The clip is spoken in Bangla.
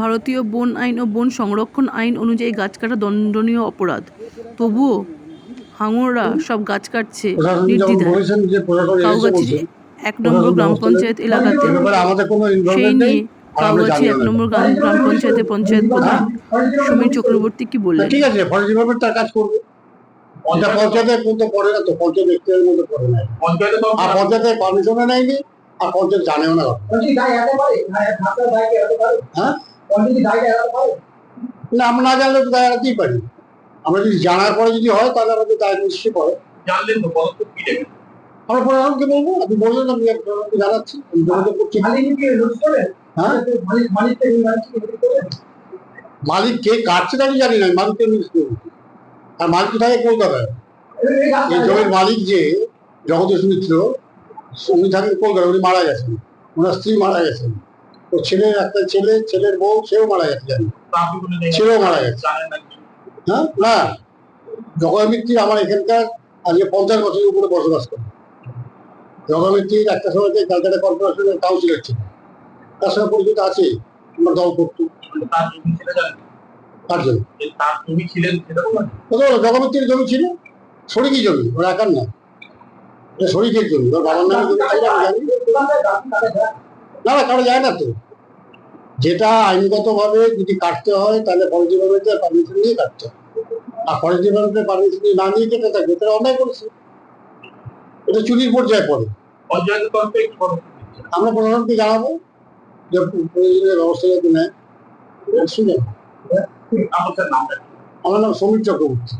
ভারতীয় বন আইন ও বন সংরক্ষণ আইন অনুযায়ী গাছ কাটা দণ্ডনীয় অপরাধ। তবুও হাঙররা সব গাছ কাটছে নির্দ্বিধায়। কাউগাছির এক নম্বর গ্রাম পঞ্চায়েত এলাকাতে সেই নিয়ে কাউগাছি এক নম্বর গ্রাম গ্রাম পঞ্চায়েতের পঞ্চায়েত প্রধান সমীর চক্রবর্তী কি বললেন? ঠিক আছে ফরেস্ট ডিপার্টমেন্ট তার কাজ করবে। পঞ্চায়েতের মধ্যে পড়ে না তো পঞ্চায়েত এখতিয়ারের মধ্যে পড়ে না পঞ্চায়েতে তো আর পঞ্চায়েতের পারমিশনও নেয়নি আর পঞ্চায়েত জানেও না। হ্যাঁ? না আমরা না জানলে তো দায় এড়াতেই পারি আমরা যদি জানার পরে যদি হয় তাহলে আমাদের দায় নিশ্চয়ই পড়ে জানলেন তো পদক্ষেপ কি নেবেন আমরা বলব আপনি বললেন আমি জানাচ্ছি। মালিক কি হ্যাঁ? মালিক কি কাটছে তা আমি জানি না মালিককে করব। আর মালিক থাকে কলকাতায়। এই জমির মালিক যে জগদীশ মিত্র উনি থাকেন কলকাতা উনি মারা গেছেন। ওনার স্ত্রী মারা গেছেন। তো ছেলের একটা ছেলে, ছেলের বউ, সেও মারা গেছে ছেলেও মারা গেছে? হ্যাঁ? না। জগয় আমার এখানকার আজকে পঞ্চাশ বছরের উপরে বসবাস করে। জগামিত্রির একটা সময় ক্যালকাটা কর্পোরেশনের কাউন্সিলর ছিল তার সঙ্গে পরিচিত আছে আমার দল করতো তার জমি জগমিত্রির জমি ছিল, শরিকি জমি, ওর একার না শরিকের জমি, ওর বাবার নামে না না, কারও যায় না তো। যেটা আইনগতভাবে যদি কাটতে হয় তাহলে ফরেস্ট ডিপার্টমেন্টের পারমিশন নিয়ে কাটতে হবে। আর ফরেস্ট ডিপার্টমেন্টের পারমিশন নিয়ে না নিয়ে কেটে থাকবে তারা অন্যায় করেছে। এটা চুরির পর্যায়ে পড়ে। আমরা প্রশাসনকে জানাব যে প্রয়োজনীয় ব্যবস্থা যাতে নেয়। শুনে আমার স্যার আমার নাম সমীর চক্রবর্তী।